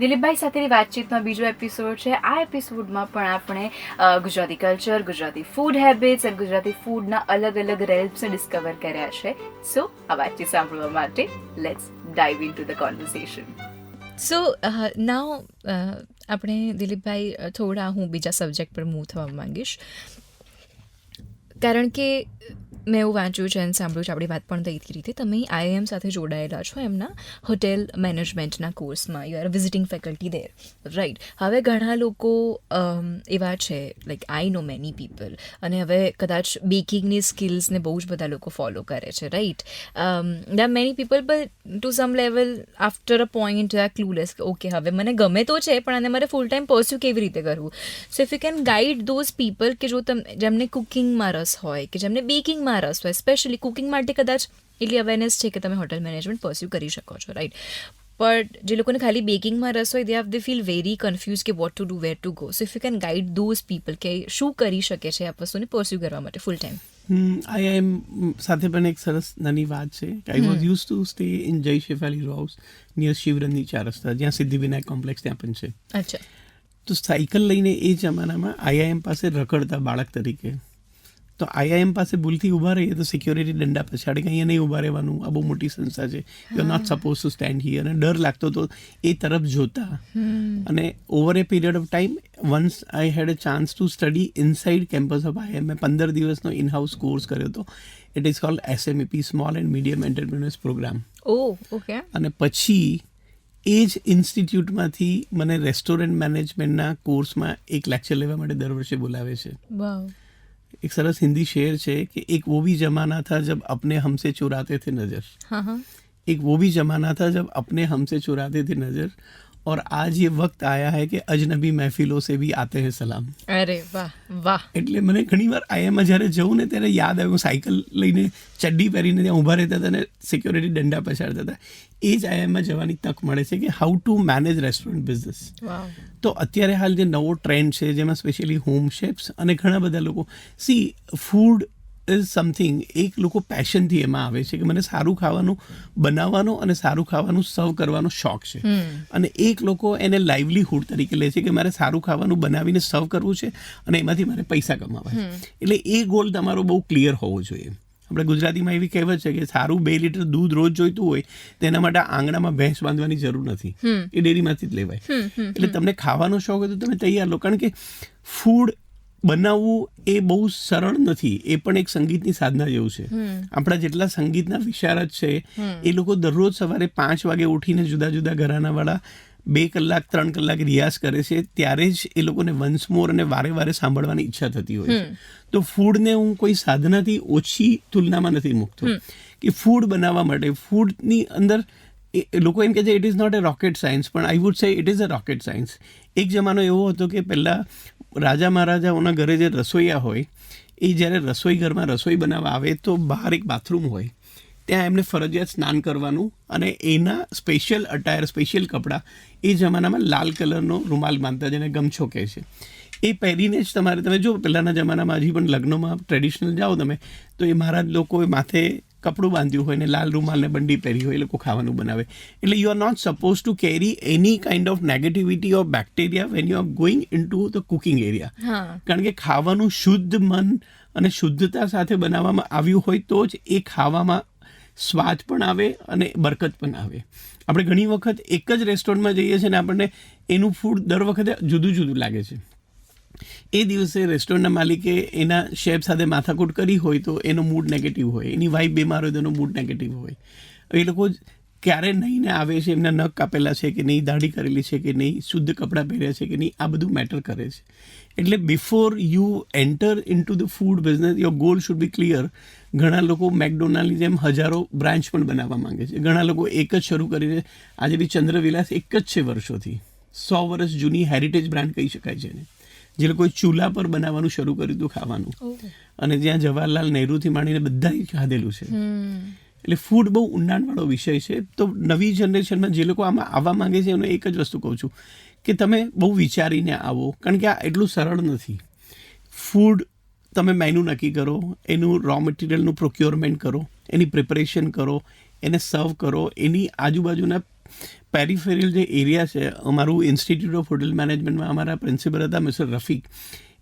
દિલીપભાઈ સાથેની વાતચીતમાં બીજો એપિસોડ છે. આ એપિસોડમાં પણ આપણે Gujarati culture Gujarati food habits અને ગુજરાતી ફૂડના અલગ અલગ રેલ્સને ડિસ્કવર કર્યા છે. સો આ વાતચીત સાંભળવા માટે let's dive in to the conversation so now આપણે દિલીપભાઈ થોડા હું બીજા સબ્જેક્ટ પર મૂવ થવા માંગીશ. કારણ કે મેં એવું વાંચ્યું છે અને સાંભળ્યું છે, આપણી વાત પણ થઈ રીતે. તમે આઈએમ સાથે જોડાયેલા છો એમના હોટેલ મેનેજમેન્ટના કોર્સમાં. You are visiting faculty there right હવે ઘણા લોકો એવા છે like I know many people અને હવે કદાચ બેકિંગની સ્કિલ્સને બહુ જ બધા લોકો ફોલો કરે છે. Right they many people but to some level after a point are clueless okay હવે મને ગમે તો છે, પણ આને મારે ફૂલ ટાઈમ પર્સ્યુ કેવી રીતે કરવું? So if you can guide those people કે, જો તમે, જેમને કુકિંગમાં રસ હોય, કે જેમને બેકિંગમાં રસ હોય. સ્પેશિયલી કુકિંગ માટે કદાચ એટલી અવેરનેસ છે કે તમે હોટેલ મેનેજમેન્ટ પરસ્યુ કરી શકો છો રાઈટ બટ જે લોકોને ખાલી બેકિંગમાં રસ હોય they have they feel very confuse કે what to do where to go so if you can guide those people કે શું કરી શકે છે આ વસ્તુને પરસ્યુ કરવા માટે ફૂલ ટાઈમ આઈઆઈએમ સાથે પણ એક સરસ નાની વાત છે I was use to stay in Jay Shefali house near શિવરંગની ચાર રસ્તા જ્યાં સિદ્ધિવિનાયક કોમ્પ્લેક્સ ત્યાં પણ છે. અચ્છા. તો સાયકલ લઈને એ જમાનામાં આઈઆઈએમ પાસે રખડતા બાળક તરીકે તો આઈઆઈએમ પાસે ભૂલથી ઊભા રહીએ તો સિક્યોરિટી દંડા પછાડી અહીંયા નહીં ઊભા રહેવાનું. આ બહુ મોટી સંસ્થા છે. You are not suppose to stand here અને ડર લાગતો તો એ તરફ જોતા. અને over a period of time once I had a chance to study inside campus of IIM મેં પંદર દિવસનો ઇન હાઉસ કોર્સ કર્યો હતો. It is called SMEP small and medium entrepreneurs programme oh okay. અને પછી એ જ ઇન્સ્ટિટ્યૂટમાંથી મને રેસ્ટોરન્ટ મેનેજમેન્ટના કોર્સમાં એક લેક્ચર લેવા માટે દર વર્ષે બોલાવે છે. વાવ. એક સરસ હિન્દી શેર છે કે એક વો ભી જમાના થા જબ અપને હમસે ચુરાતે થે નજર એક વો ભી જમાના થા જબ અપને હમસે ચુરાતે થે નજર और आज ये वक्त आया है कि अजनबी महफिलों से भी आते हैं सलाम અરે વાહ વાહ એટલે મને ઘણીવાર આઈએમમાં જ્યારે જવું ને ત્યારે યાદ આવ્યું સાયકલ લઈને ચડ્ડી પહેરીને ત્યાં ઊભા રહેતા હતા અને સિક્યોરિટી દંડા પછાડતા હતા એ જ આઈએમમાં જવાની તક મળે છે કે how to manage restaurant business wow તો અત્યારે હાલ જે નવો ટ્રેન્ડ છે જેમાં સ્પેશિયલી હોમ શેપ્સ અને ઘણા બધા લોકો સી ફૂડ ઇઝ સમથિંગ એક લોકો પેશનથી એમાં આવે છે કે મને સારું ખાવાનું બનાવવાનો અને સારું ખાવાનું સર્વ કરવાનો શોખ છે. અને એક લોકો એને લાઇવલીહુડ તરીકે લે છે કે મારે સારું ખાવાનું બનાવીને સર્વ કરવું છે અને એમાંથી મારે પૈસા કમાવા છે. એટલે એ ગોલ તમારો બહુ ક્લિયર હોવો જોઈએ. આપણે ગુજરાતીમાં એવી કહેવત છે કે સારું બે લીટર દૂધ રોજ જોઈતું હોય તેના માટે આંગણામાં ભેંસ બાંધવાની જરૂર નથી. એ ડેરીમાંથી જ લેવાય. એટલે તમને ખાવાનો શોખ હોય તો તમે તૈયાર લો. કારણ કે ફૂડ બનાવવું એ બહુ સરળ નથી. એ પણ એક સંગીતની સાધના જેવું છે. આપણા જેટલા સંગીતના વિશારદ છે એ લોકો દરરોજ સવારે પાંચ વાગે ઉઠીને જુદા જુદા ઘરાનાવાળા બે કલાક ત્રણ કલાક રિયાઝ કરે છે ત્યારે જ એ લોકોને વન્સ મોર અને વારે વારે સાંભળવાની ઈચ્છા થતી હોય છે. તો ફૂડને હું કોઈ સાધનાથી ઓછી તુલનામાં નથી મૂકતો કે ફૂડ બનાવવા માટે. ફૂડની અંદર લોકો એમ કહે છે it is not a rocket science પણ I would say it is a rocket science એક જમાનો એવો હતો કે પહેલાં રાજા મહારાજાઓના ઘરે જે રસોઈયા હોય, એ જ્યારે રસોઈ ઘરમાં રસોઈ બનાવવા આવે તો બહાર એક બાથરૂમ હોય, ત્યાં એમને ફરજિયાત સ્નાન કરવાનું અને એના સ્પેશિયલ અટાયર સ્પેશિયલ કપડાં એ જમાનામાં લાલ કલરનો રૂમાલ બાંધતા જેને ગમછો કહે છે. એ પહેરીને જ તમારે, તમે જો પહેલાંના જમાનામાં હજી પણ લગ્નોમાં ટ્રેડિશનલ જાઓ તમે, તો એ મહારાજ લોકો માથે કપડું બાંધ્યું હોય ને લાલ રૂમાલને બંડી પહેરી હોય એ લોકો ખાવાનું બનાવે. એટલે you are not suppose to carry any kind of negativity of bacteria when you are going in to the cooking area કારણ કે ખાવાનું શુદ્ધ મન અને શુદ્ધતા સાથે બનાવવામાં આવ્યું હોય તો જ એ ખાવામાં સ્વાદ પણ આવે અને બરકત પણ આવે. આપણે ઘણી વખત એક જ રેસ્ટોરન્ટમાં જઈએ છીએ ને આપણને એનું ફૂડ દર વખતે જુદું જુદું લાગે છે. એ દિવસે રેસ્ટોરન્ટના માલિકે એના શેફ સાથે માથાકૂટ કરી હોય તો એનો મૂડ નેગેટિવ હોય. એની વાઈફ બીમાર હોય તો એનો મૂડ નેગેટિવ હોય. એ લોકો ક્યારે નહીં ને આવે છે, એમના નખ કાપેલા છે કે નહીં, દાઢી કરેલી છે કે નહીં, શુદ્ધ કપડાં પહેર્યા છે કે નહીં, આ બધું મેટર કરે છે. એટલે before you enter in to the food business your goal should be clear ઘણા લોકો મેકડોનાલ્ડની જેમ હજારો બ્રાન્ચ પણ બનાવવા માંગે છે. ઘણા લોકો એક જ શરૂ કરીને, આજે બી ચંદ્રવિલાસ એક જ છે વર્ષોથી. સો વર્ષ જૂની હેરિટેજ બ્રાન્ડ કહી શકાય છે એને. જે લોકોએ ચૂલા પર બનાવવાનું શરૂ કર્યું હતું ખાવાનું. અને જ્યાં જવાહરલાલ નહેરુથી માંડીને બધાએ ખાધેલું છે. એટલે ફૂડ બહુ ઊંડાણવાળો વિષય છે. તો નવી જનરેશનમાં જે લોકો આમાં આવવા માંગે છે એનું એક જ વસ્તુ કહું છું કે તમે બહુ વિચારીને આવો. કારણ કે આ એટલું સરળ નથી. ફૂડ તમે મેનુ નક્કી કરો એનું રો મટીરિયલનું પ્રોક્યોરમેન્ટ કરો એની પ્રિપરેશન કરો એને સર્વ કરો એની આજુબાજુના પેરીફેરિયલ જે એરિયા છે અમારું ઇન્સ્ટિટ્યૂટ ઓફ હોટેલ મેનેજમેન્ટમાં અમારા પ્રિન્સિપલ હતા મિસ્ટર રફીક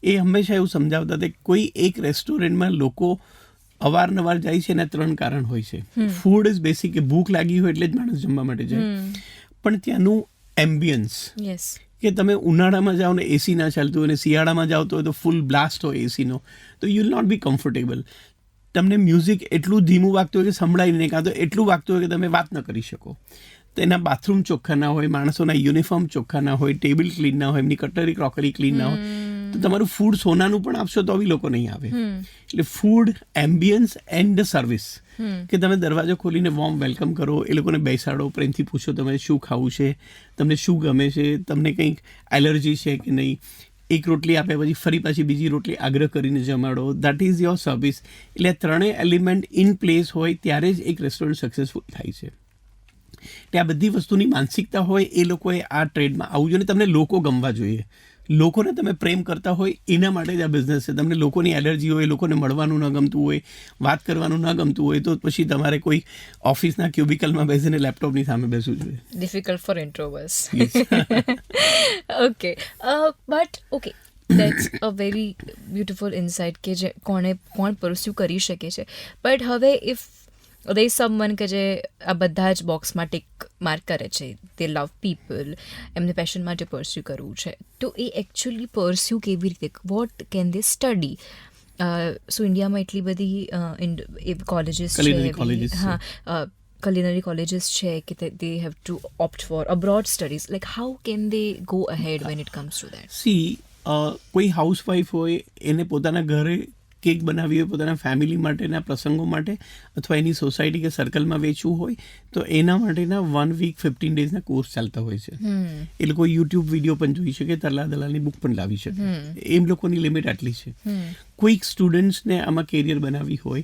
એ હંમેશા એવું સમજાવતા હતા કે કોઈ એક રેસ્ટોરન્ટમાં લોકો અવારનવાર જાય છે એના ત્રણ કારણ હોય છે. ફૂડ ઇઝ બેસિક કે ભૂખ લાગી હોય એટલે જ માણસ જમવા માટે જાય. પણ ત્યાંનું એમ્બિયન્સ કે તમે ઉનાળામાં જાઓ ને એસી ના ચાલતું હોય અને શિયાળામાં જાઓ તો ફૂલ બ્લાસ્ટ હોય એસીનો તો you will not be comfortable તમને મ્યુઝિક એટલું ધીમું વાગતું હોય કે સંભળાય નહીં કાં તો એટલું વાગતું હોય કે તમે વાત ન કરી શકો. તો એના બાથરૂમ ચોખ્ખા ના હોય માણસોના યુનિફોર્મ ચોખ્ખા ના હોય ટેબલ ક્લીન ના હોય એમની કટરી ક્રોકરી ક્લીન ના હોય તો તમારું ફૂડ સોનાનું પણ આપશો તો બી લોકો નહીં આવે. એટલે food ambience and the service કે તમે દરવાજો ખોલીને વોર્મ વેલકમ કરો એ લોકોને બેસાડો પ્રેમથી પૂછો તમે શું ખાવું છે તમને શું ગમે છે તમને કંઈક એલર્જી છે કે નહીં એક રોટલી આપે પછી ફરી પાછી બીજી રોટલી આગ્રહ કરીને જમાડો. દેટ ઇઝ યોર સર્વિસ એટલે ત્રણેય એલિમેન્ટ ઇન પ્લેસ હોય ત્યારે જ એક રેસ્ટોરન્ટ સક્સેસફુલ થાય છે. એટલે આ બધી વસ્તુની માનસિકતા હોય એ લોકોએ આ ટ્રેડમાં આવવું જોઈએ તમને લોકો ગમવા જોઈએ. લોકોને તમે પ્રેમ કરતા હોય એના માટે જ આ બિઝનેસ છે. તમને લોકોની એલર્જી હોય લોકોને મળવાનું ન ગમતું હોય વાત કરવાનું ન ગમતું હોય તો પછી તમારે કોઈ ઓફિસના ક્યુબિકલમાં બેસીને લેપટોપની સામે બેસવું જોઈએ. Difficult for introverts okay but okay that's a very beautiful insight કે જે કોણે કોણ પરસ્યુ કરી શકે છે. બટ હવે ઇફ દે સમવન કે જે આ બધા જ બોક્સમાં ટિક માર્ક કરે છે. તે લવ પીપલ એમને પેશન માટે પરસ્યુ કરવું છે. તો એ એકચ્યુઅલી પરસ્યુ કેવી રીતે? What can they study so ઇન્ડિયામાં એટલી બધી કોલેજીસ છે હા culinary colleges છે કે they, have have to opt for abroad studies. Like how can they go ahead when it comes to that? See કોઈ હાઉસવાઈફ હોય એને પોતાના ઘરે કેક બનાવી હોય પોતાના ફેમિલી માટેના પ્રસંગો માટે અથવા એની સોસાયટી કે સર્કલમાં વેચવું હોય તો એના માટેના વન વીક ફિફ્ટીન ડેઝના કોર્સ ચાલતા હોય છે. એ લોકો યુટ્યુબ વીડિયો પણ જોઈ શકે તલા દલાલની બુક પણ લાવી શકે. એમ લોકોની લિમિટ આટલી છે. કોઈક સ્ટુડન્ટ્સને આમાં કેરિયર બનાવી હોય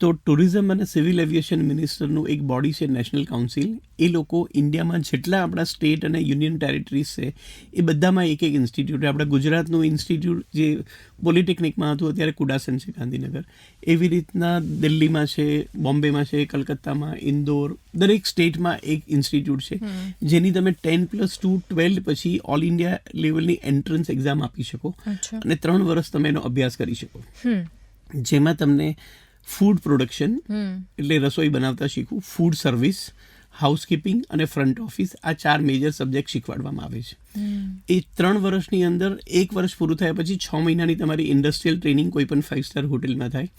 તો ટુરિઝમ અને સિવિલ એવિએશન મિનિસ્ટરનું એક બોડી છે નેશનલ કાઉન્સિલ. એ લોકો ઇન્ડિયામાં જેટલા આપણા સ્ટેટ અને યુનિયન ટેરિટરીઝ છે એ બધામાં એક એક ઇન્સ્ટિટ્યૂટ આપણા ગુજરાતનું ઇન્સ્ટિટ્યૂટ જે પોલિટેકનિકમાં હતું અત્યારે કુડાસન છે ગાંધીનગર. એવી રીતના દિલ્હીમાં છે બોમ્બેમાં છે કલકત્તામાં ઇન્દોર દરેક સ્ટેટમાં એક ઇન્સ્ટિટ્યૂટ છે. જેની તમે ટેન પ્લસ ટુ ટ્વેલ્થ પછી ઓલ ઇન્ડિયા લેવલની એન્ટ્રન્સ એક્ઝામ આપી શકો અને ત્રણ વર્ષ તમે એનો અભ્યાસ કરી શકો. જેમાં તમને ફૂડ પ્રોડક્શન એટલે રસોઈ બનાવતા શીખવું ફૂડ સર્વિસ હાઉસકીપિંગ અને ફ્રન્ટ ઓફિસ આ ચાર મેજર સબ્જેક્ટ શીખવાડવામાં આવે છે. એ ત્રણ વર્ષની અંદર એક વર્ષ પૂરું થયા પછી છ મહિનાની તમારી ઇન્ડસ્ટ્રીયલ ટ્રેનિંગ કોઈ પણ ફાઇવ સ્ટાર હોટલમાં થાય.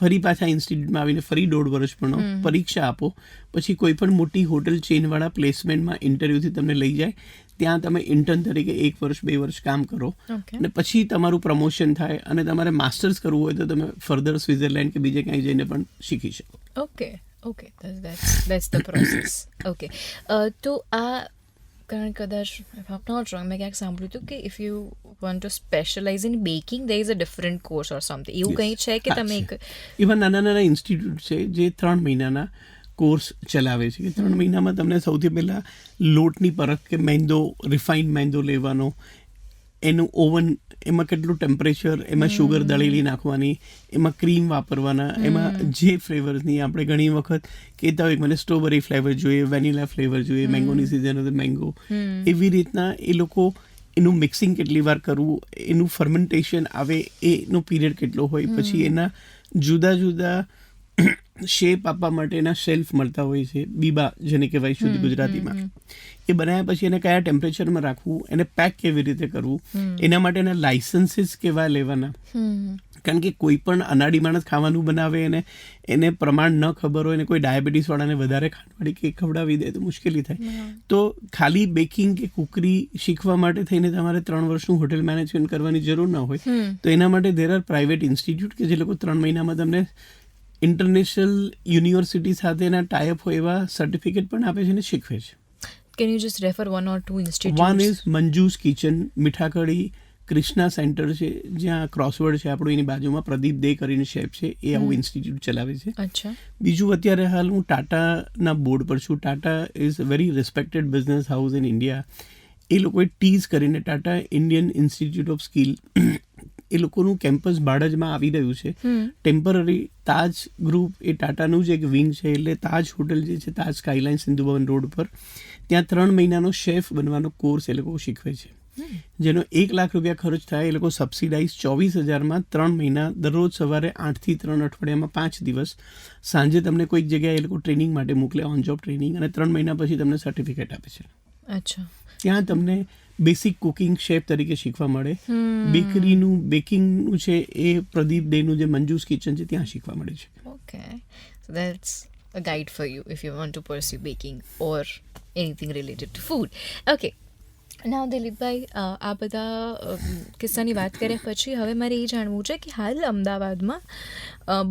ફરી પાછા ઇન્સ્ટિટ્યૂટમાં આવીને ફરી દોઢ વર્ષ ભણો પરીક્ષા આપો. પછી કોઈ પણ મોટી હોટલ ચેનવાળા પ્લેસમેન્ટમાં ઇન્ટરવ્યૂથી તમને લઈ જાય. ત્યાં તમે ઇન્ટર્ન તરીકે એક વર્ષ બે વર્ષ કામ કરો. અને પછી તમારું પ્રમોશન થાય અને તમારે માસ્ટર્સ કરવું હોય તો તમે ફર્ધર સ્વિટ્ઝરલેન્ડ કે બીજે ક્યાંય જઈને પણ શીખી શકો. Okay. Okay that's that's the process okay તો આ કારણ કદાચ if I'm not wrong મેં ક્યાંક સાંભળ્યું હતું કે if you want to specialize in baking they is a different course or something એવું કંઈ છે કે તમે એક ઇવન નાના નાના ઇન્સ્ટિટ્યૂટ છે જે ત્રણ મહિનાના કોર્સ ચલાવે છે કે ત્રણ મહિનામાં તમને સૌથી પહેલાં લોટની પરખ કે મેંદો રિફાઇન્ડ મેંદો લેવાનો એનું ઓવન એમાં કેટલું ટેમ્પરેચર એમાં શુગર દળેલી નાખવાની એમાં ક્રીમ વાપરવાના એમાં જે ફ્લેવર્સની આપણે ઘણી વખત કહેતા હોય મને સ્ટ્રોબેરી ફ્લેવર જોઈએ વેનીલા ફ્લેવર જોઈએ મેંગોની સિઝન હોય મેંગો એવી રીતના એ લોકો એનું મિક્સિંગ કેટલી વાર કરવું એનું ફર્મેન્ટેશન આવે એનો પીરિયડ કેટલો હોય પછી એના જુદા જુદા શેપ આપવા માટેના શેલ્ફ મળતા હોય છે બીબા જેને કહેવાય શુદ્ધ ગુજરાતીમાં. એ બનાવ્યા પછી એને કયા ટેમ્પરેચરમાં રાખવું એને પેક કેવી રીતે કરવું એના માટેના લાઇસન્સીસ કેવા લેવાના. કારણ કે કોઈ પણ અનાડી માણસ ખાવાનું બનાવે અને એને પ્રમાણ ન ખબર હોય ને કોઈ ડાયાબિટીસ વાળાને વધારે ખાંડવાળી કેક ખવડાવી દે તો મુશ્કેલી થાય. તો ખાલી બેકિંગ કે કુકરી શીખવા માટે થઈને તમારે ત્રણ વર્ષનું હોટેલ મેનેજમેન્ટ કરવાની જરૂર ન હોય. તો એના માટે દેર આર પ્રાઇવેટ ઇન્સ્ટિટ્યૂટ કે જે લોકો ત્રણ મહિનામાં તમને ઇન્ટરનેશનલ યુનિવર્સિટી સાથેના ટાઈપ હોય એવા સર્ટિફિકેટ પણ આપે છે અને શીખવે છે. Can you just refer one or two one institute is Manju's kitchen મીઠાકડી Krishna centre છે જ્યાં ક્રોસવર્ડ છે આપણું એની બાજુમાં પ્રદીપ દે કરીને શેફ છે એ આવું ઇન્સ્ટિટ્યૂટ ચલાવે છે. અચ્છા. બીજું અત્યારે હાલ હું ટાટાના બોર્ડ પર છું. Tata is very respected business house in India એ લોકોએ ટીઝ કરીને Tata Indian Institute of Skill એ લોકોનું કેમ્પસ બાળજમાં આવી રહ્યું છે. ટેમ્પરરી તાજ ગ્રુપ એ ટાટાનું જ એક વિંગ છે એટલે તાજ હોટલ જે છે તાજ સ્કાયલાઇન સિંધુ ભવન રોડ પર ત્યાં ત્રણ મહિનાનો શેફ બનવાનો કોર્સ એ લોકો શીખવે છે. જેનો એક લાખ રૂપિયા ખર્ચ થાય એ લોકો સબસિડાઇઝ ચોવીસ હજારમાં ત્રણ મહિના દરરોજ સવારે આઠથી ત્રણ અઠવાડિયામાં પાંચ દિવસ સાંજે તમને કોઈક જગ્યાએ એ લોકો ટ્રેનિંગ માટે મોકલે ઓન જોબ ટ્રેનિંગ અને ત્રણ મહિના પછી તમને સર્ટિફિકેટ આપે છે. અચ્છા. ત્યાં તમને બેસિક કુકિંગ શેફ તરીકે શીખવા મળે. બેકરીનું બેકિંગનું છે એ પ્રદીપ ડેનું જે મંજૂસ કિચન છે ત્યાં શીખવા મળે છે. Okay so that's a guide for you if you want to pursue baking or anything related to food okay ના દિલીપભાઈ આ બધા કિસ્સાની વાત કર્યા પછી હવે મારે એ જાણવું છે કે હાલ અમદાવાદમાં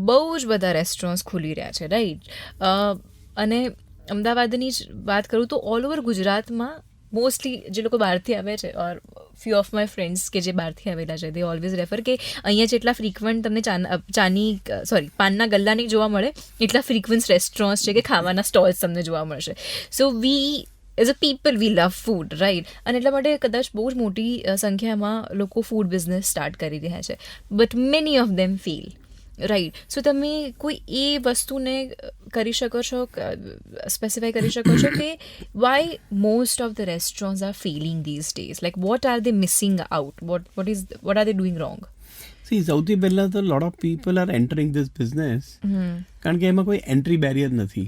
બહુ જ બધા રેસ્ટોરન્ટ્સ ખુલી રહ્યા છે રાઈટ અને અમદાવાદની જ વાત કરું તો ઓલ ઓવર ગુજરાતમાં મોસ્ટલી જે લોકો બહારથી આવે છે or few of my friends કે જે બહારથી આવેલા છે દે ઓલવેઝ રેફર કે અહીંયા જેટલા ફ્રિકવન્ટ તમને ચાન સોરી પાનના ગલ્લાની જોવા મળે, એટલા ફ્રિકવન્સ રેસ્ટોરન્ટ્સ છે કે ખાવાના સ્ટોલ્સ તમને જોવા મળશે. So we as a people we love food right અને એટલા માટે કદાચ બહુ જ મોટી સંખ્યામાં લોકો ફૂડ બિઝનેસ સ્ટાર્ટ કરી રહ્યા છે. But many of them feel right so તમે કોઈ એ વસ્તુને કરી શકો છો સ્પેસિફાઈ કરી શકો છો કે why most of the restaurants are failing these days like what are they missing out what what is what are they doing wrong see સૌથી પહેલાં તો lot of people are entering this business કારણ કે એમાં કોઈ entry barrier નથી.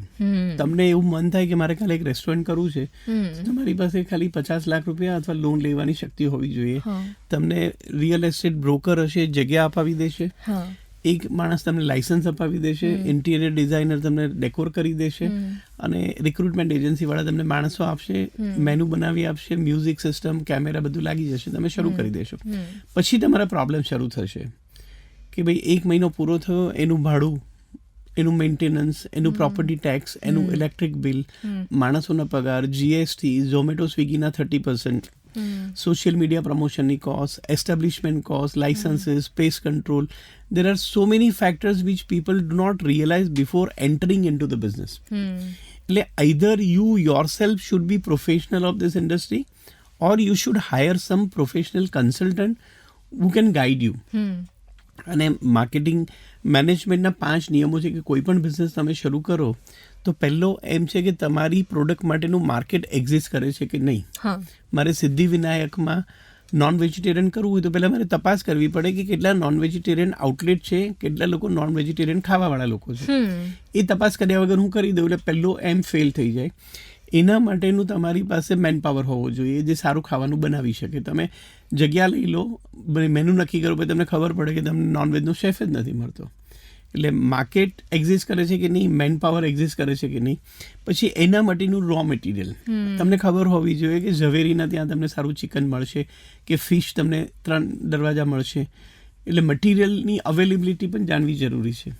તમને એવું મન થાય કે મારે ખાલી એક રેસ્ટોરન્ટ કરવું છે તમારી પાસે ખાલી પચાસ લાખ રૂપિયા અથવા લોન લેવાની શક્તિ હોવી જોઈએ. તમને રિયલ એસ્ટેટ બ્રોકર હશે જગ્યા અપાવી દેશે. એક માણસ તમને લાયસન્સ અપાવી દેશે ઇન્ટિરિયર ડિઝાઇનર તમને ડેકોર કરી દેશે અને રિક્રુટમેન્ટ એજન્સીવાળા તમને માણસો આપશે મેનુ બનાવી આપશે મ્યુઝિક સિસ્ટમ કેમેરા બધું લાગી જશે તમે શરૂ કરી દેશો. પછી તમારા પ્રોબ્લેમ શરૂ થશે કે ભાઈ એક મહિનો પૂરો થયો એનું ભાડું એનું મેન્ટેનન્સ એનું પ્રોપર્ટી ટેક્સ એનું ઇલેક્ટ્રિક બિલ માણસોના પગાર GST Zomato સ્વિગીના thirty percent Hmm. social media promotion costs, establishment costs, licenses, hmm. space control. There are so many factors which people do not realize before entering into the business. Hmm. Either you yourself should be professional of this industry or you should hire some professional consultant who can guide you. અને marketing મેનેજમેન્ટના પાંચ નિયમો છે કે કોઈ પણ business તમે શરૂ કરો તો પહેલો એમ છે કે તમારી પ્રોડક્ટ માટેનું માર્કેટ એક્ઝિસ્ટ કરે છે કે નહીં? મારે સિદ્ધિ વિનાયકમાં નોન વેજીટેરિયન કરવું હોય તો પહેલાં મારે તપાસ કરવી પડે કે કેટલા નોન વેજીટેરિયન આઉટલેટ છે કેટલા લોકો નોન વેજીટેરિયન ખાવાવાળા લોકો છે. એ તપાસ કર્યા વગર હું કરી દઉં એટલે પહેલો એમ ફેલ થઈ જાય. એના માટેનું તમારી પાસે મેન પાવર હોવો જોઈએ જે સારું ખાવાનું બનાવી શકે. તમે જગ્યા લઈ લો. મેનુ નક્કી કરો પછી તમને ખબર પડે કે તમને નોનવેજનો શેફ જ નથી મળતો. એટલે માર્કેટ એક્ઝિસ્ટ કરે છે કે નહીં મેન પાવર એક્ઝિસ્ટ કરે છે કે નહીં પછી એના માટેનું રો મટીરિયલ તમને ખબર હોવી જોઈએ કે ઝવેરીના ત્યાં તમને સારું ચિકન મળશે કે ફિશ તમને ત્રણ દરવાજા મળશે. એટલે મટીરિયલની અવેલેબિલિટી પણ જાણવી જરૂરી છે.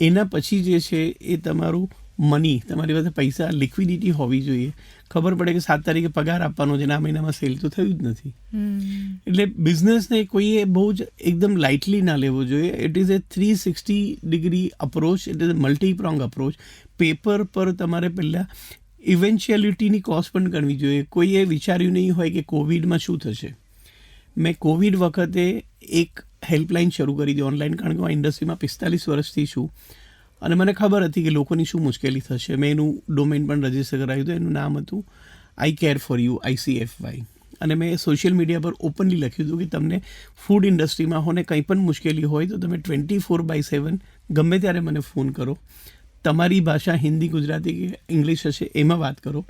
એના પછી જે છે એ તમારું મની તમારી પાસે પૈસા લિક્વિડિટી હોવી જોઈએ. ખબર પડે કે સાત તારીખે પગાર આપવાનો છે આ મહિનામાં સેલ તો થયું જ નથી. એટલે બિઝનેસને કોઈએ બહુ જ એકદમ લાઇટલી ના લેવો જોઈએ. It is a three sixty degree approach it is a multiprong approach paper પર તમારે પહેલાં ઇવેન્ચ્યુઅલિટીની કોસ્ટ પણ ગણવી જોઈએ. કોઈએ વિચાર્યું નહીં હોય કે કોવિડમાં શું થશે. મેં કોવિડ વખતે એક હેલ્પલાઇન શરૂ કરી હતી ઓનલાઈન કારણ કે હું ઇન્ડસ્ટ્રીમાં પિસ્તાલીસ વર્ષથી છું. અને મને ખબર હતી કે લોકોની શું મુશ્કેલી થશે. મેં એનું ડોમેન પણ રજિસ્ટર કરાવ્યું હતું. એનું નામ હતું I care for you ICFY અને મેં સોશિયલ મીડિયા પર ઓપનલી લખ્યું હતું કે તમને ફૂડ ઇન્ડસ્ટ્રીમાં હોને કંઈ પણ મુશ્કેલી હોય તો તમે ટ્વેન્ટી ફોર બાય સેવન ગમે ત્યારે મને ફોન કરો. તમારી ભાષા હિન્દી, ગુજરાતી કે ઇંગ્લિશ હશે એમાં વાત કરો.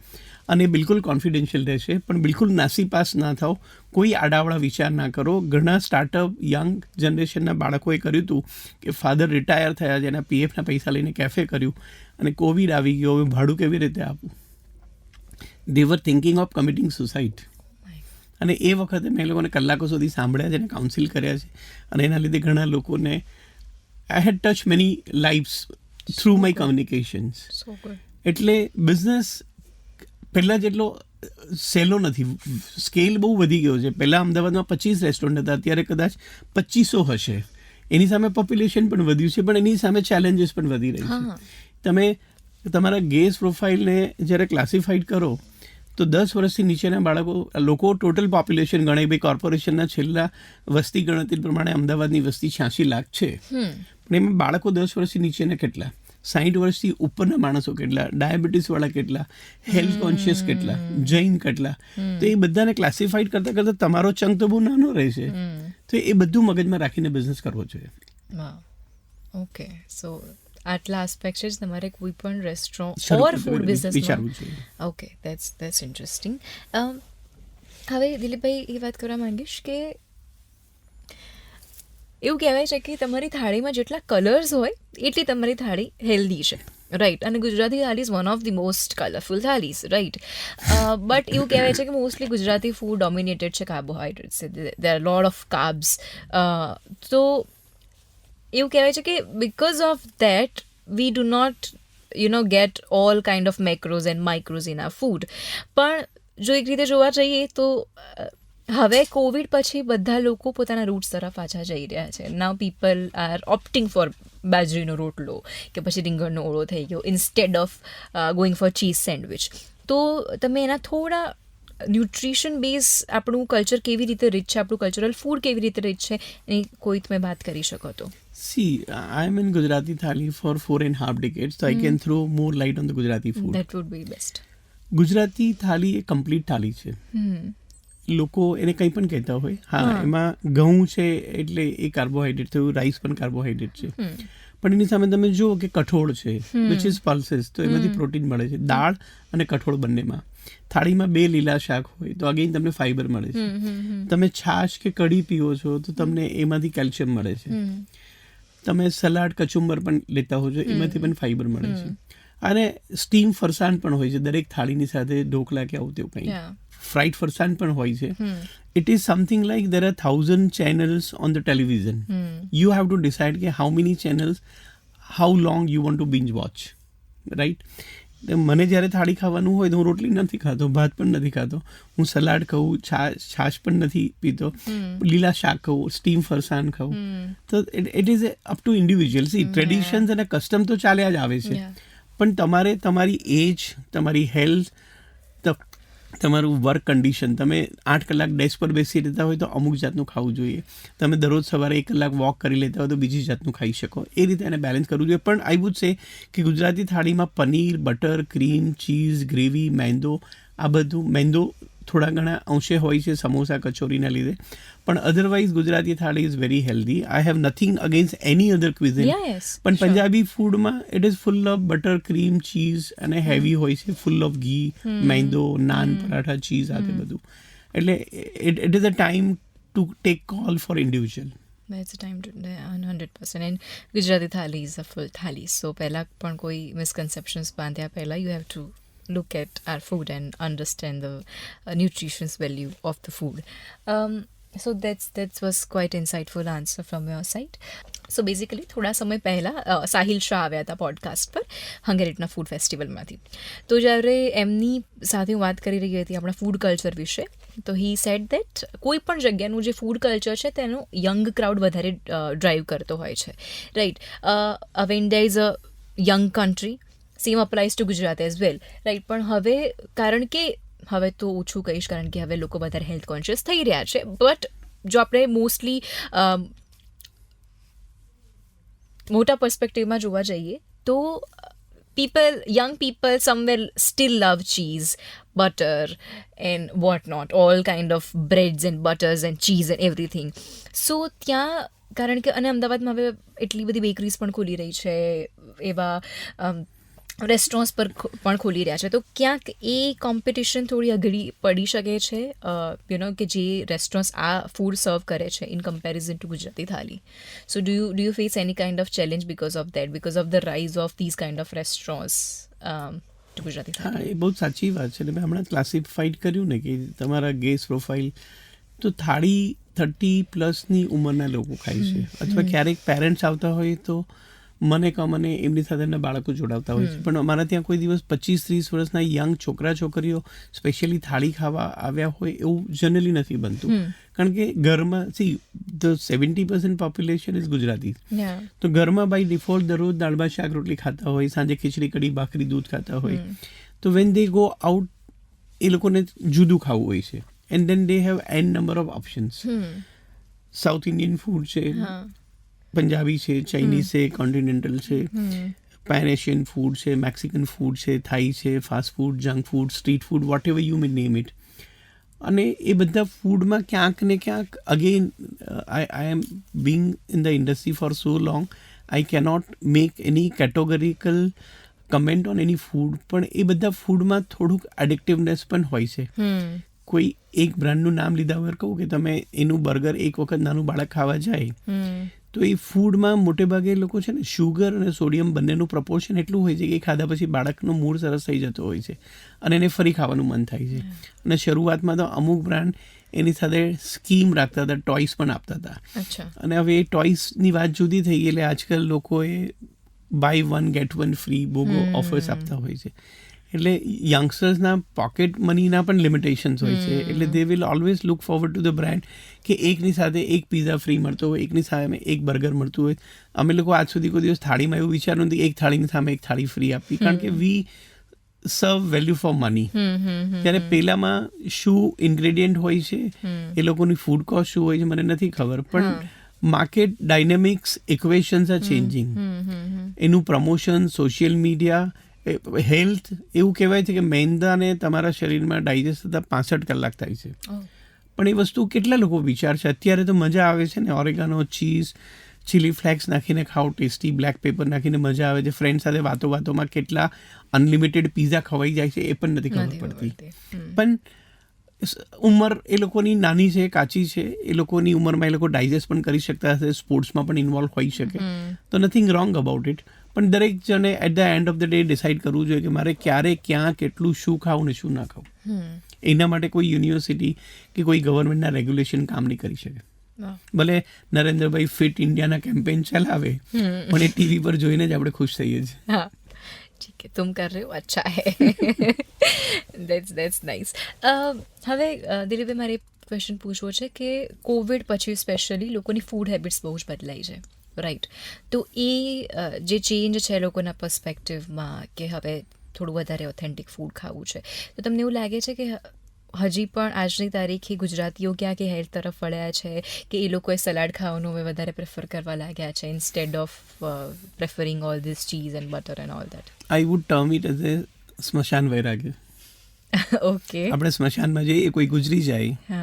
અને બિલકુલ કોન્ફિડેન્શિયલ રહેશે. પણ બિલકુલ નાસીપાસ ના થાઓ. કોઈ આડાવડા વિચાર ના કરો. ઘણા સ્ટાર્ટઅપ યંગ જનરેશનના બાળકોએ કર્યું હતું કે ફાધર રિટાયર થયા જેના પીએફના પૈસા લઈને કેફે કર્યું અને કોવિડ આવી ગયો. હવે ભાડું કેવી રીતે આપવું? They were thinking of committing suicide અને એ વખતે મેં એ લોકોને કલાકો સુધી સાંભળ્યા છે અને કાઉન્સિલ કર્યા છે. અને એના લીધે ઘણા લોકોને I had touch many lifes through my communications એટલે બિઝનેસ પહેલાં જેટલો સહેલો નથી. સ્કેલ બહુ વધી ગયો છે. પહેલાં અમદાવાદમાં પચીસ રેસ્ટોરન્ટ હતા અત્યારે કદાચ પચીસો હશે. એની સામે પોપ્યુલેશન પણ વધ્યું છે પણ એની સામે ચેલેન્જીસ પણ વધી રહી છે. તમે તમારા ગેસ પ્રોફાઇલને જ્યારે ક્લાસિફાઈડ કરો તો દસ વર્ષથી નીચેના બાળકો લોકો ટોટલ પોપ્યુલેશન ગણે ભાઈ કોર્પોરેશનના છેલ્લા વસ્તી ગણતરી પ્રમાણે અમદાવાદની વસ્તી છ્યાસી લાખ છે. પણ એમાં બાળકો દસ વર્ષથી નીચેના કેટલા? સાઠ વર્ષથી ઉપરના માણસો કેટલા ડાયાબિટીસવાળા કેટલા હેલ્થ કોન્શિયસ કેટલા જૈન કેટલા. તો એ બધાને ક્લાસિફાઈડ કરતાં કરતાં તમારો ચંક તો બહુ નાનો રહેશે. તો એ બધું મગજમાં રાખીને બિઝનેસ કરવો જોઈએ. ઓકે સો આટલા આસ્પેક્ટ છે તમારે કોઈ પણ restaurant or food business okay that's that's interesting હવે દિલીપભાઈ એ વાત કરવા માંગીશ કે એવું કહેવાય છે કે તમારી થાળીમાં જેટલા કલર્સ હોય, એટલી તમારી થાળી હેલ્ધી છે. રાઈટ અને Gujarati thali is one of the most colourful thalis right but એવું કહેવાય છે કે મોસ્ટલી ગુજરાતી ફૂડ ડોમિનેટેડ છે carbohydrates there are load of carbs તો એવું કહેવાય છે કે because of that we do not you know get all kind of macros and micros in આ ફૂડ પણ જો એક રીતે જોવા જઈએ તો હવે કોવિડ પછી બધા લોકો પોતાના રૂટ્સ તરફ પાછા જઈ રહ્યા છે. Now people are opting for બાજરીનો રોટલો કે પછી રીંગણનો ઓળો થઈ ગયો instead of going for cheese sandwich તો તમે એના થોડા ન્યુટ્રિશન બેઝ આપણું કલ્ચર કેવી રીતે રીચ છે આપણું કલ્ચરલ ફૂડ કેવી રીતે રીચ છે એની કોઈ તમે વાત કરી શકો તો. See, I'm in Gujarati Thali for four and a half decades, so I can throw more light on the Gujarati food. That would be best Gujarati thali a complete થાળી છે. લોકો એને કંઈ પણ કહેતા હોય હા. એમાં ઘઉં છે એટલે એ કાર્બોહાઈડ્રેટ થયું રાઈસ પણ કાર્બોહાઈડ્રેટ છે. પણ એની સામે તમે જુઓ કે કઠોળ છે વિચ ઇઝ પલ્સીસ તો એમાંથી પ્રોટીન મળે છે. દાળ અને કઠોળ બંનેમાં. થાળીમાં બે લીલા શાક હોય તો અગેન તમને ફાઈબર મળે છે. તમે છાશ કે કઢી પીવો છો તો તમને એમાંથી કેલ્શિયમ મળે છે. તમે સલાડ કચુંબર પણ લેતા હો છો એમાંથી પણ ફાઈબર મળે છે. અને સ્ટીમ ફરસાણ પણ હોય છે દરેક થાળીની સાથે ઢોકળા કે આવું તેવું કંઈ. ફ્રાઈડ ફરસાન પણ હોય છે. It is something like there are thousand channels on the television you have to decide કે how many channels how long you want to binge watch right મને જ્યારે થાળી ખાવાનું હોય તો હું રોટલી નથી ખાતો ભાત પણ નથી ખાતો. હું સલાડ ખાઉં છાશ છાશ પણ નથી પીતો. લીલા શાક ખાઉં સ્ટીમ ફરસાણ ખાઉં. તો it is up to individual see traditions અને કસ્ટમ તો ચાલ્યા જ આવે છે. પણ તમારે તમારી એજ તમારી હેલ્થ તમારું વર્ક કન્ડિશન તમે આઠ કલાક ડેસ્ક પર બેસી રહેતા હોય તો અમુક જાતનું ખાવું જોઈએ. તમે દરરોજ સવારે એક કલાક વોક કરી લેતા હોય તો બીજી જાતનું ખાઈ શકો. એ રીતે એને બેલેન્સ કરવું જોઈએ. પણ આઈ વુડ છે કે ગુજરાતી થાળીમાં paneer, butter cream cheese gravy મેંદો આ બધું મેંદો થોડા ઘણા અંશે હોય છે સમોસા, કચોરીના લીધે. પણ otherwise Gujarati thali is very healthy I have nothing against any other cuisine Yeah, yes, પણ sure. પંજાબી ફૂડમાં it is full of butter cream cheese અને હેવી હોય છે ફૂલ ઓફ ઘી મેંદો નાન પરાઠા ચીઝ આ તે બધું એટલે it it is a time to take call for individual It's a time to hundred percent and Gujarati thali is a ફૂલ થાળી સો પહેલાં પણ કોઈ મિસકન્સેપ્શન્સ બાંધ્યા પહેલાં you have to look at our food and understand the nutritions value of the food so that's that's was quite insightful answer from your side so basically થોડા સમય પહેલાં સાહિલ શાહ આવ્યા હતા પોડકાસ્ટ પર હંગેરેટના ફૂડ ફેસ્ટિવલમાંથી તો જ્યારે એમની સાથે હું વાત કરી રહી હતી આપણા ફૂડ કલ્ચર વિશે તો હી સેટ દેટ કોઈ પણ જગ્યાનું જે ફૂડ કલ્ચર છે તેનું યંગ ક્રાઉડ વધારે ડ્રાઈવ કરતો હોય છે રાઈટ હવે India is a young country same applies to Gujarat as well right પણ હવે કારણ કે હવે તો ઓછું કહીશ કારણ કે હવે લોકો વધારે હેલ્થ કોન્શિયસ થઈ રહ્યા છે. બટ જો આપણે મોસ્ટલી મોટા પર્સપેક્ટિવમાં જોવા જઈએ તો people young people somewhere still love cheese butter and what not all kind of breads and butters and cheese and everything so ત્યાં, કારણ કે, અને અમદાવાદમાં હવે એટલી બધી બેકરીઝ પણ ખુલી રહી છે, એવા રેસ્ટોરન્ટ્સ પર પણ ખોલી રહ્યા છે. તો ક્યાંક એ કોમ્પિટિશન થોડી અઘરી પડી શકે છે? યુ નો કે જે રેસ્ટોરન્ટ્સ આ ફૂડ સર્વ કરે છે in comparison to Gujarati thali. So do you do you face any kind of challenge because of that because of the rise of these kind of restaurants to Gujarati thali? હા એ બહુ સાચી વાત છે. એટલે મેં હમણાં ક્લાસિફાઈડ કર્યું ને કે તમારા ગેસ પ્રોફાઇલ તો થાળી થર્ટી પ્લસની ઉંમરના લોકો ખાય છે. અથવા ક્યારેક પેરેન્ટ્સ આવતા હોય તો મને કમને મને એમની સાથે એમના બાળકો જોડાવતા હોય છે. પણ અમારા ત્યાં કોઈ દિવસ પચીસ ત્રીસ વર્ષના યંગ છોકરા છોકરીઓ સ્પેશિયલી થાળી ખાવા આવ્યા હોય એવું જનરલી નથી બનતું. કારણ કે ઘરમાં see the seventy percent population is Gujarati. તો ઘરમાં બાય ડિફોલ્ટ દરરોજ દાળ ભાત શાક રોટલી ખાતા હોય સાંજે ખીચડી કઢી ભાખરી દૂધ ખાતા હોય. તો વેન દે ગો આઉટ એ લોકોને જુદું ખાવું હોય છે. And then they have an number of options South Indian food છે. પંજાબી છે ચાઇનીઝ છે કોન્ટિનેન્ટલ છે પેન એશિયન ફૂડ છે મેક્સિકન ફૂડ છે થાઈ છે fast food junk food street food whatever you may name it અને એ બધા ફૂડમાં ક્યાંક ને ક્યાંક again I I am being in the industry for so long I cannot make any categorical comment on any food પણ એ બધા ફૂડમાં થોડુંક એડિક્ટિવનેસ પણ હોય છે. કોઈ એક બ્રાન્ડનું નામ લીધા વગર કહું કે તમે એનું બર્ગર એક વખત નાનું બાળક ખાવા જાય તો એ ફૂડમાં મોટે ભાગે લોકો છે ને શુગર અને સોડિયમ બંનેનું પ્રપોર્શન એટલું હોય છે કે ખાધા પછી બાળકનો મૂળ સરસ થઈ જતો હોય છે અને એને ફરી ખાવાનું મન થાય છે. અને શરૂઆતમાં તો અમુક બ્રાન્ડ એની સાથે સ્કીમ રાખતા હતા ટોયસ પણ આપતા હતા. અને હવે એ ટોયસની વાત જુદી થઈ ગઈ એટલે આજકાલ લોકોએ buy one get one free બહુ ઓફર્સ આપતા હોય છે. એટલે યંગસ્ટર્સના પોકેટ મનીના પણ લિમિટેશન્સ હોય છે. એટલે they will always look forward to the brand કે એકની સાથે એક પીઝા ફ્રી મળતો હોય એકની સામે એક બર્ગર મળતું હોય. અમે લોકો આજ સુધી કોઈ દિવસ થાળીમાં એવું વિચાર્યું નથી એક થાળીની સામે એક થાળી ફ્રી આપવી. કારણ કે વી સર્વ વેલ્યુ ફોર મની ત્યારે પેલામાં શું ઇન્ગ્રેડિયન્ટ હોય છે એ લોકોની ફૂડ કોસ્ટ શું હોય છે મને નથી ખબર. પણ market dynamics equations are changing એનું પ્રમોશન સોશિયલ મીડિયા હેલ્થ એવું કહેવાય છે કે મેંદાને તમારા શરીરમાં ડાયજેસ્ટ થતાં પાસઠ કલાક થાય છે. પણ એ વસ્તુ કેટલા લોકો વિચારશે અત્યારે તો મજા આવે છે ને. ઓરેગાનો ચીઝ ચીલી ફ્લેક્સ નાખીને ખાઓ ટેસ્ટી બ્લેક પેપર નાખીને મજા આવે છે. ફ્રેન્ડ સાથે વાતો વાતોમાં કેટલા અનલિમિટેડ પીઝા ખવાઈ જાય છે એ પણ નથી ખબર પડતી. પડતી. પણ ઉંમર એ લોકોની નાની છે કાચી છે. એ લોકોની ઉંમરમાં એ લોકો ડાયજેસ્ટ પણ કરી શકતા હશે સ્પોર્ટ્સમાં પણ ઇન્વોલ્વ હોઈ શકે. તો નથિંગ રોંગ અબાઉટ ઇટ. પણ દરેક જણે at the end of the day decide કરવું જોઈએ કે મારે ક્યારે ક્યાં કેટલું શું ખાવું ને શું ના ખાવું. એના માટે કોઈ યુનિવર્સિટી કે કોઈ ગવર્મેન્ટના રેગ્યુલેશન કામ નહીં કરી શકે. ભલે નરેન્દ્રભાઈ ફિટ ઇન્ડિયાના કેમ્પેન ચલાવે પણ એ ટીવી પર જોઈને જ આપણે ખુશ થઈએ છીએ. ઠીક તુમ કર રહ્યો અચ્છા હે. દેટ્સ દેટ્સ નાઇસ હવે દિલીપભાઈ મારી ક્વેશ્ચન પૂછવો છે કે કોવિડ પછી સ્પેશિયલી લોકોની ફૂડ હેબિટ્સ બહુ જ બદલાઈ છે. રાઈટ તો એ જે ચેન્જ છે લોકોના પર્સપેક્ટિવમાં કે હવે થોડું વધારે ઓથેન્ટિક ફૂડ ખાવું છે. તો તમને એવું લાગે છે કે હજી પણ આજની તારીખે ગુજરાતીઓ ક્યાં કે હેલ્થ તરફ વળ્યા છે કે એ લોકોએ સલાડ ખાવાનું હવે વધારે પ્રેફર કરવા લાગ્યા છે instead of preferring all this cheese and butter and all that I would term it as a સ્મશાન વૈરાગ્ય. ઓકે આપણે સ્મશાનમાં જઈએ કોઈ ગુજરી જાય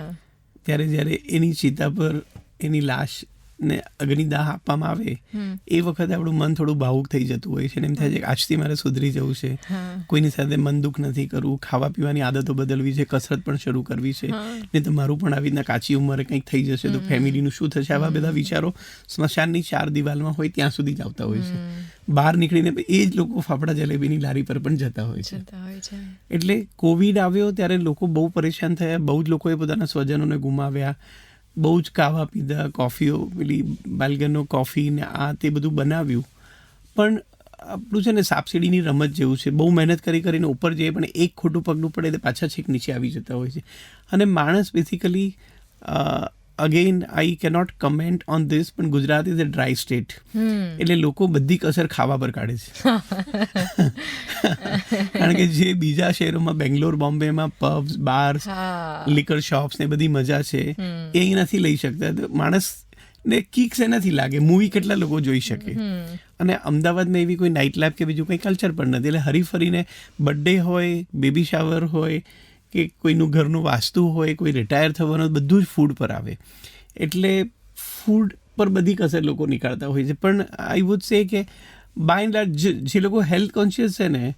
ત્યારે જ્યારે એની ચિતા પર એની લાશ ને અગ્નિદાહ આપવામાં આવે એ વખતે આપણું મન થોડું ભાવુક થઈ જતું હોય છે એમ થાય છે કે આજથી મારે સુધરી જવું છે. કોઈની સાથે મન દુઃખ નથી કરવું ખાવા પીવાની આદતો બદલવી છે કસરત પણ શરૂ કરવી છે. ને તમારું પણ આવી રીતના કાચી ઉંમરે કંઈક થઈ જશે તો ફેમિલીનું શું થશે? આવા બધા વિચારો સ્મશાનની ચાર દિવાલમાં હોય ત્યાં સુધી જ આવતા હોય છે. બહાર નીકળીને એ જ લોકો ફાફડા જલેબીની લારી પર પણ જતા હોય છે. જતા હોય છે. એટલે કોવિડ આવ્યો ત્યારે લોકો બહુ પરેશાન થયા બહુ જ લોકોએ પોતાના સ્વજનોને ગુમાવ્યા બહુ જ કાવા પીધા કોફીઓ પેલી બાલગનો કોફી ને આ તે બધું બનાવ્યું. પણ આપણું છે ને સાપસીડીની રમત જેવું છે. બહુ મહેનત કરી કરીને ઉપર જઈએ, પણ એક ખોટું પગલું પડે તો પાછા છેક નીચે આવી જતા હોય છે. અને માણસ basically again I cannot comment on this પણ Gujarat is a dry state એટલે લોકો બધી કસર ખાવા પર કાઢે છે. કારણ કે જે બીજા શહેરોમાં બેંગ્લોર બોમ્બેમાં પબ્સ બાર્સ લિકર શોપ્સ ને બધી મજા છે એ અહીં નથી લઈ શકતા. તો માણસ ને કિક્સ નથી લાગે. મૂવી કેટલા લોકો જોઈ શકે. અને અમદાવાદમાં એવી કોઈ નાઇટ લાઈફ કે બીજું કંઈ કલ્ચર પણ નથી. એટલે હરીફરીને બર્થડે હોય બેબી શાવર હોય કે કોઈનું ઘરનું વાસ્તુ હોય, કોઈ રિટાયર થવાનું બધું જ ફૂડ પર આવે. એટલે ફૂડ પર બધી કસર લોકો નીકાળતા હોય છે. પણ આઈ વુડ સે કે બાય એન્ડ લાર્જ જે લોકો હેલ્થ કોન્શિયસ છે ને,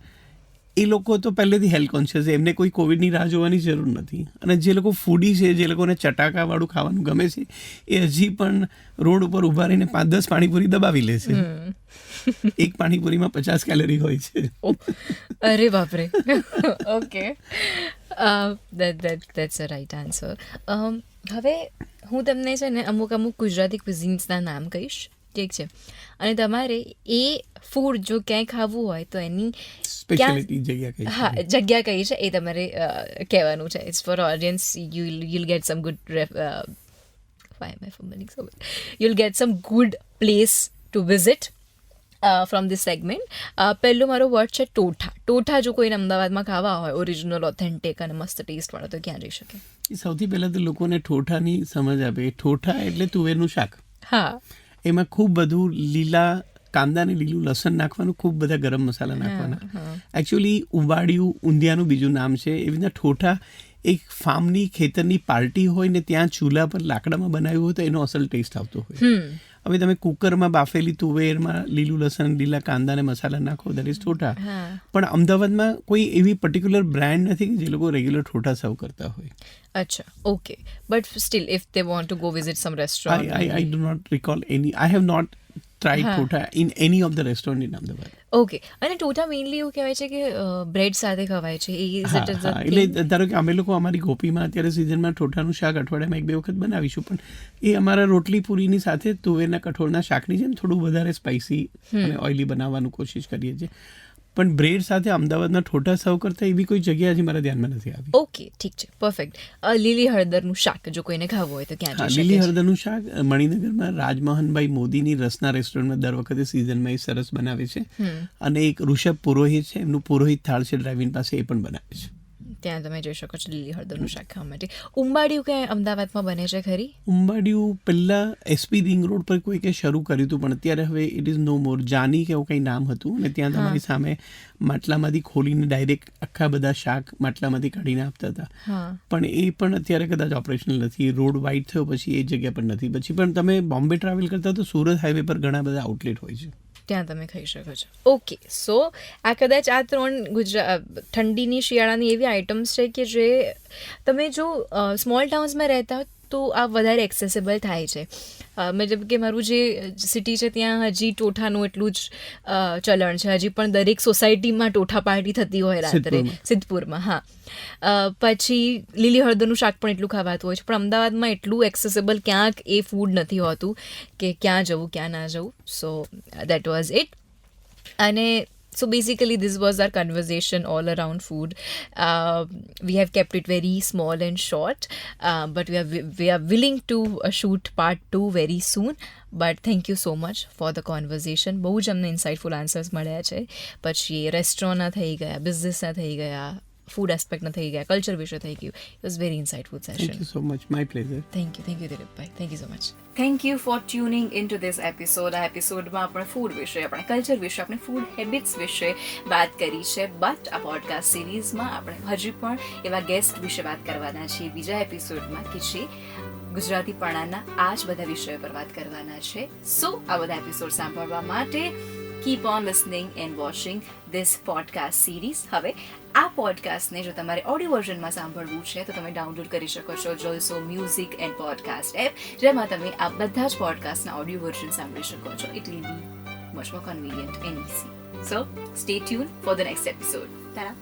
એ લોકો તો પહેલેથી હેલ્થ કોન્શિયસ છે. એમને કોઈ કોવિડની રાહ જોવાની જરૂર નથી. અને જે લોકો ફૂડી છે, જે લોકોને ચટાકાવાળું ખાવાનું ગમે છે, એ હજી પણ રોડ ઉપર ઊભા રહીને પાંચ દસ પાણીપુરી દબાવી લે છે. એક પાણીપુરીમાં પચાસ કેલરી હોય છે. અરે બાપરે. Okay that that that's a right answer હવે હું તમને છે ને અમુક અમુક ગુજરાતી ક્વિઝિન્સના નામ કહીશ. ઠીક છે? અને તમારે એ ફૂડ જો ક્યાંય ખાવું હોય તો એની સ્પેશિયાલિટી જગ્યા કઈ હા જગ્યા કઈ છે એ તમારે કહેવાનું છે. It's for audience you you'll get some good you'll get some good place to visit from this segment પહેલો મારો વર્ડ છે ટોઠા. ટોઠા જો કોઈને અમદાવાદમાં ખાવા હોય ઓરિજિનલ ઓથેન્ટિક અને મસ્ત ટેસ્ટ વાળો તો ક્યાં જઈ શકે? સૌથી પહેલાં તો લોકોને ઠોઠાની સમજ આપે. ઠોઠા એટલે તુવેરનું શાક. હા. એમાં ખૂબ બધું લીલા કાંદા અને લીલું લસણ નાખવાનું ખૂબ બધા ગરમ મસાલા નાખવાના. એકચ્યુઅલી ઉંબાડિયું ઊંધિયાનું બીજું નામ છે. એવી રીતના ઠોઠા એક ફાર્મની ખેતરની પાર્ટી હોય ને ત્યાં ચૂલા પર લાકડામાં બનાવ્યું હોય તો એનો અસલ ટેસ્ટ આવતો હોય. હવે તમે કુકરમાં બાફેલી તુવેરમાં લીલું લસણ લીલા કાંદા અને મસાલા નાખો દેટ ઇઝ ઠોઠા. પણ અમદાવાદમાં કોઈ એવી પર્ટિક્યુલર બ્રાન્ડ નથી કે જે લોકો રેગ્યુલર ઠોઠા સર્વ કરતા હોય. અચ્છા okay but still if they want to go visit some restaurant I I do not recall any I have not tried ઠોઠા in any of the restaurant in Ahmedabad. Okay અને ટોટા મેઇનલી એવું કહેવાય છે કે બ્રેડ સાથે ખવાય છે. એટલે ધારો કે અમે લોકો અમારી ગોપીમાં અત્યારે સિઝનમાં ઠોઠાનું શાક અઠવાડિયામાં એક બે વખત બનાવીશું પણ એ અમારા રોટલી પૂરીની સાથે તુવેરના કઠોળના શાકની જેમ થોડું વધારે સ્પાઇસી અને ઓઇલી બનાવવાનું કોશિશ કરીએ છીએ. પણ બ્રેડ સાથે અમદાવાદના ઠોઠા સર્વ કરતા એવી કોઈ જગ્યા હજી મારા ધ્યાનમાં નથી આવી. ઓકે ઠીક છે. પરફેક્ટ લીલી હળદરનું શાક જો કોઈને ખાવું હોય તો ક્યાં જઈ લીલી હળદરનું શાક મણિનગરમાં રાજમોહનભાઈ મોદીની રસના રેસ્ટોરન્ટમાં દર વખતે સિઝનમાં એ સરસ બનાવે છે. અને એક ઋષભ પુરોહિત છે એમનું પુરોહિત થાળ છે ડ્રાઇવિંગ પાસે એ પણ બનાવે છે. ત્યાં તમે જોઈ શકો છો લીલી હળદરનું શાક ખાવા માટે. ઉંબાડિયું ક્યાંય અમદાવાદમાં બને છે ખરી? ઉંબાડિયું પહેલાં એસપી રિંગ રોડ પર કોઈકે શરૂ કર્યું હતું પણ અત્યારે હવે ઇટ ઇઝ નો મોર જાની કે એવું કંઈ નામ હતું અને ત્યાં તમારી સામે માટલામાંથી ખોલીને ડાયરેક્ટ આખા બધા શાક માટલામાંથી કાઢીને આપતા હતા. પણ એ પણ અત્યારે કદાચ ઓપરેશનલ નથી. રોડ વાઇડ થયો પછી એ જગ્યા પર નથી. પછી પણ તમે બોમ્બે ટ્રાવેલ કરતા તો સુરત હાઈવે પર ઘણા બધા આઉટલેટ હોય છે. ત્યાં તમે ખાઈ શકો છો. ઓકે સો આ કદાચ આ ત્રણ ગુજરાત ઠંડીની શિયાળાની એવી આઇટમ્સ છે કે જે તમે જો સ્મોલ ટાઉન્સમાં રહેતા હો તો આ વધારે એક્સેસિબલ થાય છે. મતલબ કે મારું જે સિટી છે ત્યાં હજી ટોઠાનું એટલું જ ચલણ છે. હજી પણ દરેક સોસાયટીમાં ટોઠા પાર્ટી થતી હોય રાત્રે. સિદ્ધપુરમાં. સિદ્ધપુરમાં હા. પછી લીલી હળદરનું શાક પણ એટલું ખાવાતું હોય છે. પણ અમદાવાદમાં એટલું એક્સેસિબલ ક્યાંક એ ફૂડ નથી હોતું કે ક્યાં જવું ક્યાં ના જવું. સો દેટ વોઝ ઇટ અને so basically this was our conversation all around food uh, we have kept it very small and short uh, but we are we are willing to uh, shoot part 2 very soon but thank you so much for the conversation બહુ જ અમને ઇન્સાઇટફુલ answers મળ્યા છે પછી રેસ્ટોરન્ટના થઈ ગયા બિઝનેસના થઈ ગયા ફૂડ એસ્પેક્ટના થઈ ગયા કલ્ચર વિશે થઈ ગયું it was very insightful thank session you so much my pleasure thank you thank you Dilipbhai thank you so much thank you for tuning in to this episode આ એપિસોડમાં આપણે ફૂડ વિશે આપણે કલ્ચર વિશે આપણે ફૂડ હેબિટ્સ વિશે વાત કરી છે. બટ આ પોડકાસ્ટ સિરીઝમાં આપણે હજી પણ એવા ગેસ્ટ વિશે વાત કરવાના છીએ. બીજા એપિસોડમાં કે જે ગુજરાતી પણાના આ જ બધા વિષયો પર વાત કરવાના છે. સો આ બધા એપિસોડ સાંભળવા માટે keep on listening and watching this podcast series હવે આ પોડકાસ્ટને જો તમારે ઓડિયો વર્ઝનમાં સાંભળવું છે, તો તમે ડાઉનલોડ કરી શકો છો Jalso music and podcast app જેમાં તમે આ બધા જ પોડકાસ્ટના ઓડિયો વર્ઝન સાંભળી શકો છો. It will be much more convenient and easy so stay tune for the next episode તારા